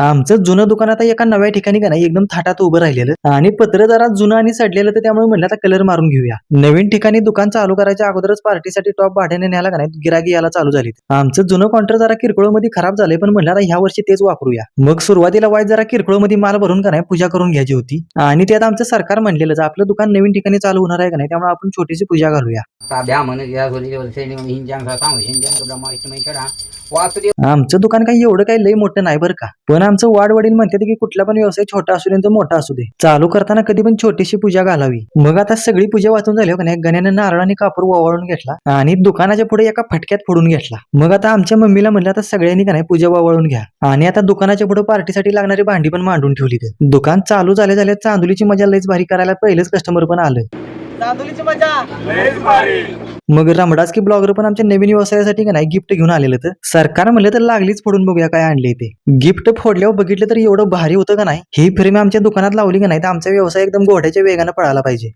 आमचं जुनं दुकान आता एका नव्या ठिकाणी का नाही एकदम थाटात उभं राहिलेलं. आणि पत्र जरा जुनं आणि सडलेलं तर त्यामुळे म्हणलं आता कलर मारून घेऊया. नवीन ठिकाणी दुकान चालू करायच्या अगोदरच पार्टीसाठी टॉप भाड्याने न्यायला का नाही गिरागी यायला चालू झाली आमचं जुनं काउंटर जरा किरकोळमध्ये खराब झालंय पण म्हणलं आता ह्या वर्षी तेच वापरूया. मग सुरुवातीला वाईट जरा किरकोळमध्ये माल भरून का नाही पूजा करून घ्यायची होती. आणि त्यात आमचं सरकार म्हणलेलं आपलं दुकान नवीन ठिकाणी चालू होणार आहे का नाही त्यामुळे आपण छोटीशी पूजा घालूया. आमचं दुकान काही एवढं काही लई मोठं नाही बरं का. पण आमचं वाढ वडील म्हणतात की कुठला पण व्यवसाय छोटा असू दे तर मोठा असू दे. चालू करताना कधी पण छोटीशी पूजा घालावी. मग आता सगळी पूजा वाचून झाली हो का नाही? गण्याने नारळ आणि कापूर ओवाळून घेतला आणि दुकानाच्या पुढे एका फटक्यात फोडून घेतला. मग आता आमच्या मम्मीला म्हणलं आता सगळ्यांनी का नाही पूजा ओवाळून घ्या. आणि आता दुकानाच्या पुढे पार्टीसाठी लागणारी भांडी पण मांडून ठेवली ते. दुकान चालू झाल्या झाल्या चांदुलीची मजा लईच भारी करायला पहिलेच कस्टमर पण आलं. चांदोलीची मजा. मग रमडास की ब्लॉगर पण आमच्या नवीन व्यवसायासाठी का नाही गिफ्ट घेऊन आलेलं तर? सरकार म्हणलं तर लागलीच फोडून बघूया काय आणले ते. गिफ्ट फोडल्यावर बघितलं तर एवढं भारी होतं का नाही? ही फ्रेम आमच्या दुकानात लावली का नाही तर आमचा व्यवसाय एकदम घोड्याच्या वेगानं पळाला पाहिजे.